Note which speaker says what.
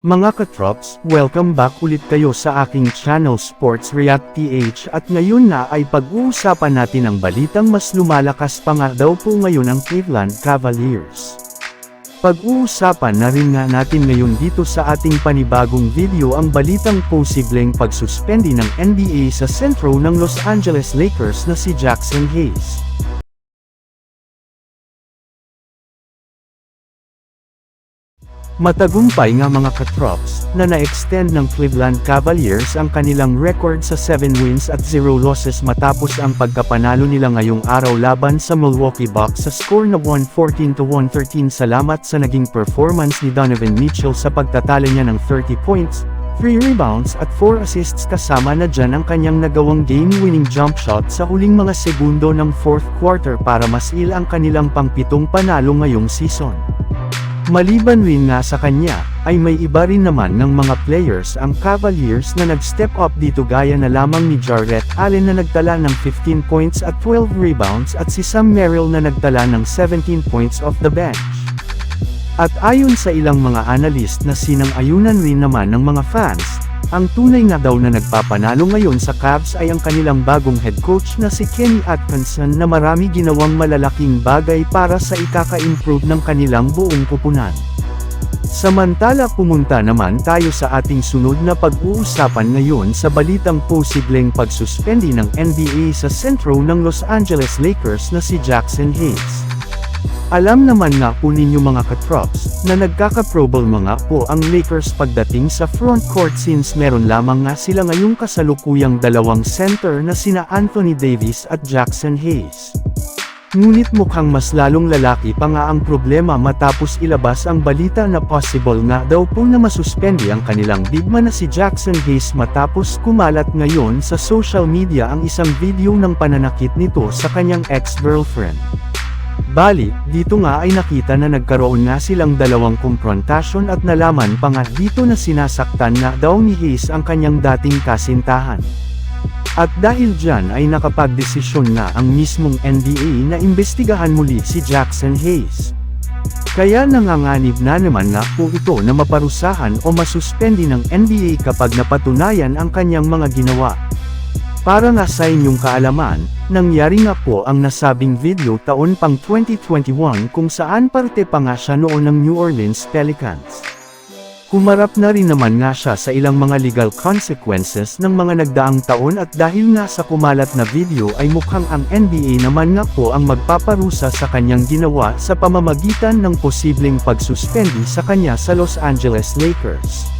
Speaker 1: Mga katrops, welcome back ulit kayo sa aking channel Sports React PH at ngayon na ay pag-uusapan natin ang balitang mas lumalakas pa nga daw po ngayon ang Cleveland Cavaliers. Pag-uusapan na rin nga natin ngayon dito sa ating panibagong video ang balitang posibleng pagsuspendi ng NBA sa sentro ng Los Angeles Lakers na si Jackson Hayes. Matagumpay nga mga katrops, na na-extend ng Cleveland Cavaliers ang kanilang record sa 7 wins at 0 losses matapos ang pagkapanalo nila ngayong araw laban sa Milwaukee Bucks sa score na 114-113 salamat sa naging performance ni Donovan Mitchell sa pagtatalo niya ng 30 points, 3 rebounds at 4 assists kasama na dyan ang kanyang nagawang game-winning jump shot sa huling mga segundo ng fourth quarter para masil ang kanilang pangpitong panalo ngayong season. Maliban rin nga sa kanya, ay may iba rin naman ng mga players ang Cavaliers na nag-step up dito gaya na lamang ni Jarrett Allen na nagtala ng 15 points at 12 rebounds at si Sam Merrill na nagtala ng 17 points off the bench. At ayon sa ilang mga analyst na sinang-ayunan rin naman ng mga fans, ang tunay nga daw na nagpapanalo ngayon sa Cavs ay ang kanilang bagong head coach na si Kenny Atkinson na marami ginawang malalaking bagay para sa ikaka-improve ng kanilang buong kupunan. Samantala pumunta naman tayo sa ating sunod na pag-uusapan ngayon sa balitang posibleng pagsuspendi ng NBA sa sentro ng Los Angeles Lakers na si Jackson Hayes. Alam naman nga po ninyo mga katrops, na nagkaka-probable mga po ang Lakers pagdating sa front court since meron lamang nga sila ngayong kasalukuyang dalawang center na sina Anthony Davis at Jackson Hayes. Ngunit mukhang mas lalong lalaki pa nga ang problema matapos ilabas ang balita na possible nga daw po na masuspendi ang kanilang bigma na si Jackson Hayes matapos kumalat ngayon sa social media ang isang video ng pananakit nito sa kanyang ex-girlfriend. Bali, dito nga ay nakita na nagkaroon nga silang dalawang komprontasyon at nalaman pa nga dito na sinasaktan na daw ni Hayes ang kanyang dating kasintahan. At dahil dyan ay nakapagdesisyon na ang mismong NBA na imbestigahan muli si Jackson Hayes. Kaya nanganganib na naman nga po ito na maparusahan o masuspendi ng NBA kapag napatunayan ang kanyang mga ginawa. Para nga sa inyong kaalaman, nangyari nga po ang nasabing video taon pang 2021 kung saan parte pa nga siya noon ng New Orleans Pelicans. Humarap na rin naman nga siya sa ilang mga legal consequences ng mga nagdaang taon at dahil nga sa kumalat na video ay mukhang ang NBA naman nga po ang magpaparusa sa kanyang ginawa sa pamamagitan ng posibleng pagsuspendi sa kanya sa Los Angeles Lakers.